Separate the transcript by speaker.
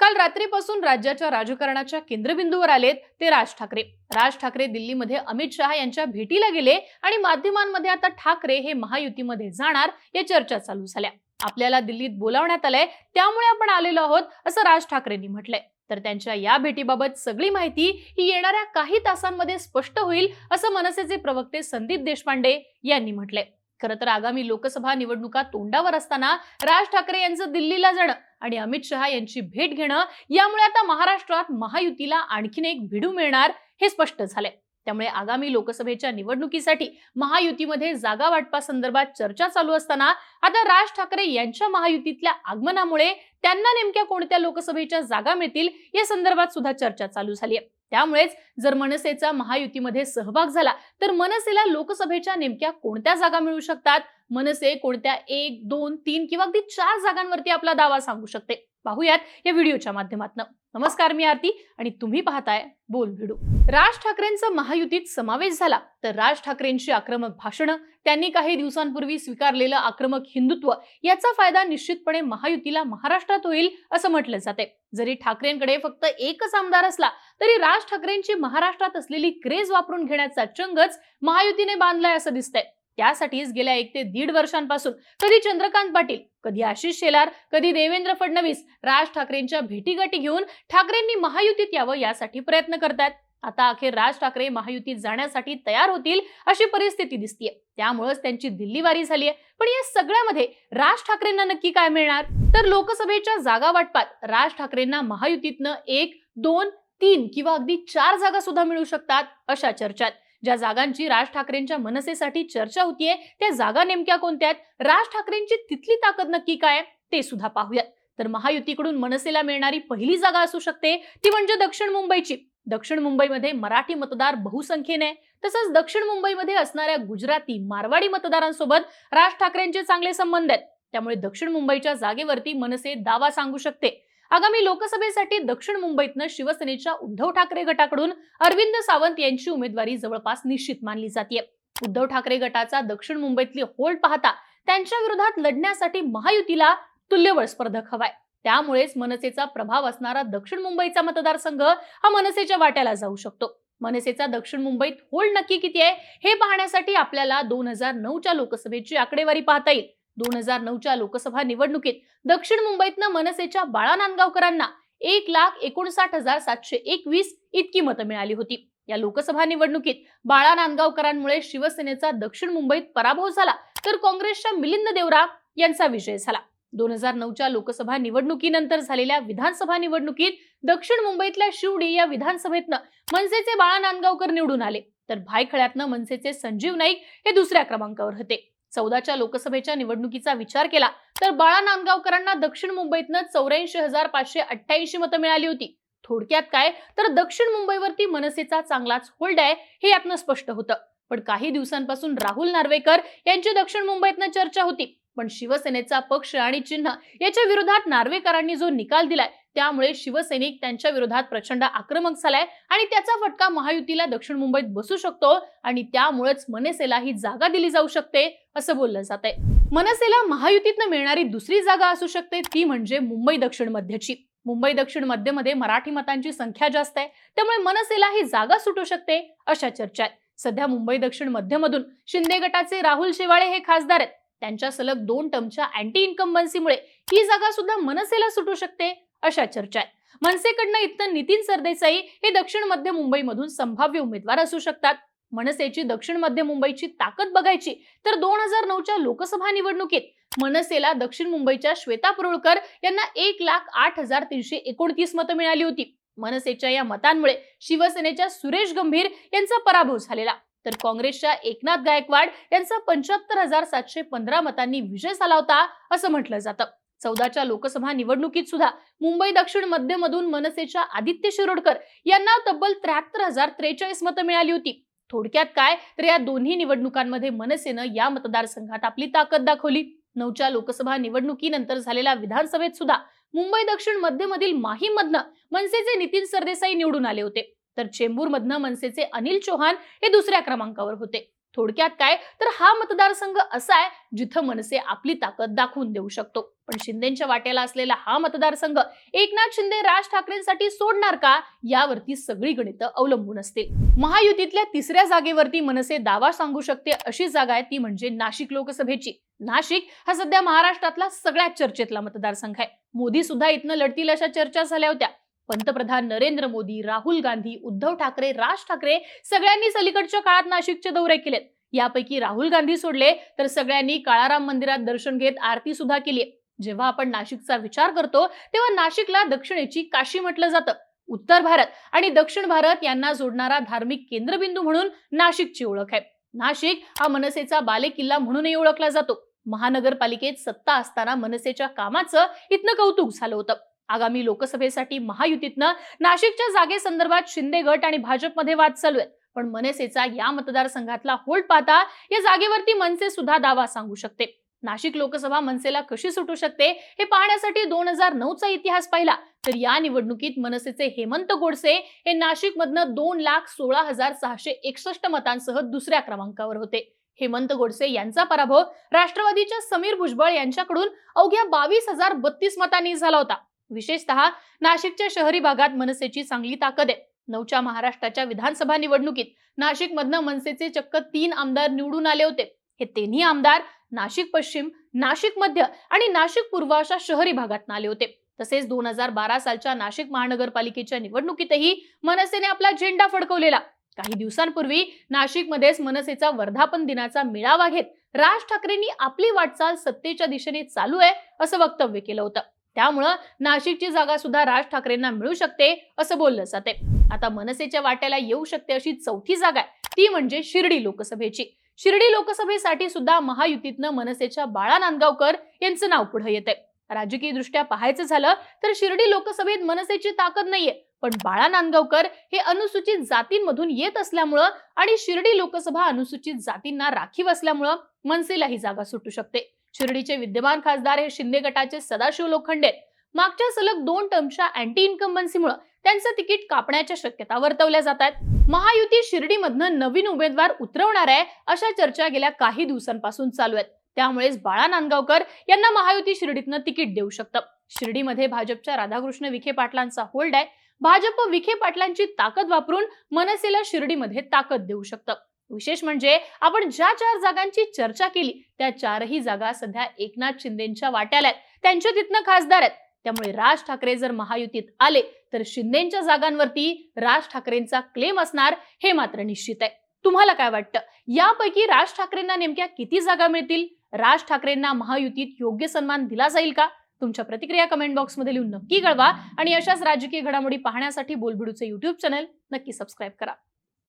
Speaker 1: काल रात्रीपासून राज्याच्या राजकारणाच्या केंद्रबिंदूवर आलेत ते राज ठाकरे. राज ठाकरे दिल्लीमध्ये अमित शहा यांच्या भेटीला गेले आणि माध्यमांमध्ये आता ठाकरे हे महायुतीमध्ये जाणार या चर्चा चालू झाल्या. आपल्याला दिल्लीत बोलावण्यात आलंय त्यामुळे आपण आलेलो आहोत असं राज ठाकरेंनी म्हटलंय. तर त्यांच्या या भेटीबाबत सगळी माहिती ही येणाऱ्या काही तासांमध्ये स्पष्ट होईल असं मनसेचे प्रवक्ते संदीप देशपांडे यांनी म्हटलंय. खरं तर आगामी लोकसभा निवडणुका तोंडावर असताना राज ठाकरे यांचं दिल्लीला जाणं आणि अमित शहा यांची भेट घेणं यामुळे आता महाराष्ट्रात महायुतीला आणखीन एक भिडू मिळणार हे स्पष्ट झालंय. त्यामुळे आगामी लोकसभेच्या निवडणुकीसाठी महायुतीमध्ये जागा वाटपासंदर्भात चर्चा चालू असताना आता राज ठाकरे यांच्या महायुतीतल्या आगमनामुळे त्यांना नेमक्या कोणत्या लोकसभेच्या जागा मिळतील या संदर्भात सुद्धा चर्चा चालू झाली आहे. त्यामुळेच जर मनसेचा महायुतीमध्ये सहभाग झाला तर मनसेला लोकसभेच्या नेमक्या कोणत्या जागा मिळू शकतात? मनसे कोणत्या एक दोन तीन किंवा अगदी चार जागांवरती आपला दावा सांगू शकते. पाहूयात या व्हिडिओच्या माध्यमातून. नमस्कार मी आरती आणि तुम्ही पाहताय बोल भिडू राज ठाकरेंचा महायुतीत समावेश झाला तर राज ठाकरेंची आक्रमक भाषणं त्यांनी काही दिवसांपूर्वी स्वीकारलेलं आक्रमक हिंदुत्व याचा फायदा निश्चितपणे महायुतीला महाराष्ट्रात होईल असं म्हटलं जाते जरी ठाकरेंकडे फक्त एकच आमदार असला तरी राज ठाकरेंची महाराष्ट्रात असलेली क्रेज वापरून घेण्याचा चंगच महायुतीने बांधलाय असं दिसतंय. त्यासाठीच गेल्या एक ते दीड वर्षांपासून कधी चंद्रकांत पाटील कधी आशिष शेलार कधी देवेंद्र फडणवीस राज ठाकरेंच्या भेटीगाठी घेऊन ठाकरेंनी महायुतीत यावं यासाठी प्रयत्न करतात आता अखेर राज ठाकरे महायुतीत जाण्यासाठी तयार होतील अशी परिस्थिती दिसतीये. त्यामुळेच त्यांची दिल्लीवारी झाली आहे पण या सगळ्यामध्ये राज ठाकरेंना नक्की काय मिळणार? तर लोकसभेच्या जागा वाटपात राज ठाकरेंना महायुतीतनं एक दोन तीन किंवा अगदी चार जागा सुद्धा मिळू शकतात अशा चर्चात. ज्या जागांची राज ठाकरेंच्या मनसेसाठी चर्चा होतीये त्या जागा नेमक्या कोणत्या आहेत? राज ठाकरेंची तिथली ताकद नक्की काय ते सुद्धा पाहूयात. तर महायुतीकडून मनसेला मिळणारी पहिली जागा असू शकते ती म्हणजे दक्षिण मुंबईची. दक्षिण मुंबईमध्ये मराठी मतदार बहुसंख्येने तसंच दक्षिण मुंबईमध्ये असणाऱ्या गुजराती मारवाडी मतदारांसोबत राज ठाकरेंचे चांगले संबंध आहेत. त्यामुळे दक्षिण मुंबईच्या जागेवरती मनसे दावा सांगू शकते. आगामी लोकसभेसाठी दक्षिण मुंबईतनं शिवसेनेच्या उद्धव ठाकरे गटाकडून अरविंद सावंत यांची उमेदवारी जवळपास निश्चित मानली जाते उद्धव ठाकरे गटाचा दक्षिण मुंबईतली होल्ड पाहता त्यांच्या विरोधात लढण्यासाठी महायुतीला तुल्यबळ स्पर्धक हवाय. त्यामुळेच मनसेचा प्रभाव असणारा दक्षिण मुंबईचा मतदारसंघ हा मनसेच्या वाट्याला जाऊ शकतो. मनसेचा दक्षिण मुंबईत होल्ड नक्की किती आहे हे पाहण्यासाठी आपल्याला दोन हजार नऊच्या लोकसभेची आकडेवारी पाहता येईल. दोन हजार नऊच्या लोकसभा निवडणुकीत दक्षिण मुंबईतनं मनसेच्या बाळा नांदगावकरांना एक लाख एकोणसाठ हजार सातशे एकवीस इतकी मतं मिळाली होती. या लोकसभा निवडणुकीत बाळा नांदगावकरांमुळे शिवसेनेचा दक्षिण मुंबईत पराभव झाला तर काँग्रेसच्या मिलिंद देवरा यांचा विजय झाला. दोन हजार नऊच्या लोकसभा निवडणुकीनंतर झालेल्या विधानसभा निवडणुकीत दक्षिण मुंबईतल्या शिवडी या विधानसभेतनं मनसेचे बाळा नांदगावकर निवडून आले. तर भायखळ्यातनं मनसेचे संजीव नाईक हे दुसऱ्या क्रमांकावर होते. चौदाच्या लोकसभेच्या निवडणुकीचा विचार केला तर बाळा नांदगावकरांना दक्षिण मुंबईतनं चौऱ्याऐंशी हजार पाचशे अठ्ठ्याऐंशी मतं मिळाली होती. थोडक्यात काय? तर दक्षिण मुंबईवरती मनसेचा चांगलाच होल्ड आहे हे यातनं स्पष्ट होतं. पण काही दिवसांपासून राहुल नार्वेकर यांची दक्षिण मुंबईतनं चर्चा होती. पण शिवसेनेचा पक्ष आणि चिन्ह याच्या विरोधात नार्वेकरांनी जो निकाल दिलाय त्यामुळे शिवसैनिक त्यांच्या विरोधात प्रचंड आक्रमक झालाय आणि त्याचा फटका महायुतीला दक्षिण मुंबईत बसू शकतो आणि त्यामुळेच मनसेला ही जागा दिली जाऊ शकते असं बोललं जात आहे मनसेला महायुतीतनं मिळणारी दुसरी जागा असू शकते ती म्हणजे मुंबई दक्षिण मध्यची. मुंबई दक्षिण मध्यमध्ये मराठी मतांची संख्या जास्त आहे त्यामुळे मनसेला ही जागा सुटू शकते अशा चर्चा आहेत. सध्या मुंबई दक्षिण मध्यमधून शिंदे गटाचे राहुल शेवाळे हे खासदार आहेत. त्यांच्या सलग दोन टर्मच्या अँटी इन्कम्बन्सीमुळे ही जागा सुद्धा मनसेला सुटू शकते अशा चर्चा आहेत. मनसेकडनं इथं नितीन सरदेसाई हे दक्षिण मध्य मुंबईमधून संभाव्य उमेदवार असू शकतात. मनसेची दक्षिण मध्य मुंबईची ताकद बघायची तर दोन हजार नऊच्या लोकसभा निवडणुकीत मनसेला दक्षिण मुंबईच्या श्वेता परोळकर यांना एक लाख आठ हजार तीनशे एकोणतीस मतं मिळाली होती. मनसेच्या या मतांमुळे शिवसेनेच्या सुरेश गंभीर यांचा पराभव झालेला. तर काँग्रेसच्या एकनाथ गायकवाड यांचा पंच्याहत्तर हजार सातशे पंधरा मतांनी विजय झाला होता असं म्हटलं जातं. चौदाच्या लोकसभा निवडणुकीत सुद्धा मुंबई दक्षिण मध्यमधून मनसेच्या आदित्य शिरोडकर यांना तब्बल त्र्याहत्तर हजार त्रेचाळीस मतं मिळाली होती. थोडक्यात काय? तर या दोन्ही निवडणुकांमध्ये मनसेनं या मतदारसंघात आपली ताकद दाखवली. नऊच्या लोकसभा निवडणुकीनंतर झालेल्या विधानसभेत सुद्धा मुंबई दक्षिण मध्यमधील माहीमधनं मनसेचे नितीन सरदेसाई निवडून आले होते. तर चेंबूरमधनं मनसेचे अनिल चौहान हे दुसऱ्या क्रमांकावर होते. थोडक्यात काय? तर हा मतदारसंघ असा आहे जिथं मनसे आपली ताकद दाखवून देऊ शकतो. पण शिंदेच्या वाट्याला असलेला हा मतदारसंघ एकनाथ शिंदे राज ठाकरेंसाठी सोडणार का? यावरती सगळी गणितं अवलंबून असतील. महायुतीतल्या तिसऱ्या जागेवरती मनसे दावा सांगू शकते अशी जागा आहे ती म्हणजे नाशिक लोकसभेची. नाशिक हा सध्या महाराष्ट्रातला सगळ्यात चर्चेतला मतदारसंघ आहे. मोदी सुद्धा इथनं लढतील अशा चर्चा झाल्या होत्या. पंतप्रधान नरेंद्र मोदी राहुल गांधी उद्धव ठाकरे राज ठाकरे सगळ्यांनीच अलीकडच्या काळात नाशिकचे दौरे केलेत. यापैकी राहुल गांधी सोडले तर सगळ्यांनी काळाराम मंदिरात दर्शन घेत आरती सुद्धा केली जेव्हा आपण नाशिकचा विचार करतो तेव्हा नाशिकला दक्षिणेची काशी म्हटलं जातं. उत्तर भारत आणि दक्षिण भारत यांना जोडणारा धार्मिक केंद्रबिंदू म्हणून नाशिकची ओळख आहे. नाशिक हा मनसेचा बालेकिल्ला म्हणूनही ओळखला जातो. महानगरपालिकेत सत्ता असताना मनसेच्या कामाचं इथनं कौतुक झालं होतं. आगामी लोकसभेसाठी महायुतीतनं नाशिकच्या जागेसंदर्भात शिंदे गट आणि भाजपमध्ये वाद चालू आहेत. पण मनसेचा या मतदारसंघातला होल्ड पाहता या जागेवरती मनसे सुद्धा दावा सांगू शकते. नाशिक लोकसभा मनसेला कशी सुटू शकते हे पाहण्यासाठी दोन हजार नऊचा इतिहास पाहिला. तर या निवडणुकीत मनसेचे हेमंत गोडसे हे नाशिक मधनं दोन लाख सोळा हजार सहाशे एकसष्ट मतांसह दुसऱ्या क्रमांकावर होते. हेमंत गोडसे यांचा पराभव राष्ट्रवादीच्या समीर भुजबळ यांच्याकडून अवघ्या बावीस हजार बत्तीस मतांनी झाला होता. विशेषतः नाशिकच्या शहरी भागात मनसेची चांगली ताकद आहे. नऊच्या महाराष्ट्राच्या विधानसभा निवडणुकीत नाशिकमधनं मनसेचे चक्क तीन आमदार निवडून आले होते. हे तिन्ही आमदार नाशिक पश्चिम नाशिक मध्य आणि नाशिक पूर्व अशा शहरी भागात आले होते. तसेच दोन हजार बारा सालच्या नाशिक महानगरपालिकेच्या निवडणुकीतही मनसेने आपला झेंडा फडकवलेला. काही दिवसांपूर्वी नाशिकमध्येच मनसेचा वर्धापन दिनाचा मेळावा घेत राज ठाकरेंनी आपली वाटचाल सत्तेच्या दिशेने चालू आहे असं वक्तव्य केलं होतं. त्यामुळं नाशिकची जागा सुद्धा राज ठाकरेंना मिळू शकते असं बोललं जाते आता मनसेच्या वाट्याला येऊ शकते अशी चौथी जागा आहे ती म्हणजे शिर्डी लोकसभेची. शिर्डी लोकसभेसाठी सुद्धा महायुतीतनं मनसेच्या बाळा नांदगावकर यांचं नाव पुढे येते राजकीय दृष्ट्या पाहायचं झालं तर शिर्डी लोकसभेत मनसेची ताकद नाहीये पण बाळा नांदगावकर हे अनुसूचित जातींमधून येत असल्यामुळं आणि शिर्डी लोकसभा अनुसूचित जातींना राखीव असल्यामुळं मनसेला ही जागा सुटू शकते. शिर्डीचे विद्यमान खासदार हे शिंदे गटाचे सदाशिव लोखंडे आहेत. मागच्या सलग दोन टर्मच्या अँटी इन्कम्बन्सीमुळे त्यांचं तिकीट कापण्याच्या शक्यता वर्तवल्या जात आहेत. महायुती शिर्डीमधनं नवीन उमेदवार उतरवणार आहे अशा चर्चा गेल्या काही दिवसांपासून चालू आहेत. त्यामुळेच बाळा नांदगावकर यांना महायुती शिर्डीतनं तिकीट देऊ शकतं. शिर्डीमध्ये भाजपच्या राधाकृष्ण विखे पाटलांचा होल्ड आहे. भाजप विखे पाटलांची ताकद वापरून मनसेला शिर्डीमध्ये ताकद देऊ शकतं. विशेष म्हणजे आपण ज्या चार जागांची चर्चा केली त्या चारही जागा सध्या एकनाथ शिंदेच्या वाट्याला आहेत. त्यांच्या तिथनं खासदार आहेत. त्यामुळे राज ठाकरे जर महायुतीत आले तर शिंदेच्या जागांवरती राज ठाकरेंचा क्लेम असणार हे मात्र निश्चित आहे. तुम्हाला काय वाटतं? यापैकी राज ठाकरेंना नेमक्या किती जागा मिळतील? राज ठाकरेंना महायुतीत योग्य सन्मान दिला जाईल का? तुमच्या प्रतिक्रिया कमेंट बॉक्समध्ये लिहून नक्की कळवा. आणि अशाच राजकीय घडामोडी पाहण्यासाठी बोलबिडूचे युट्यूब चॅनल नक्की सबस्क्राईब करा.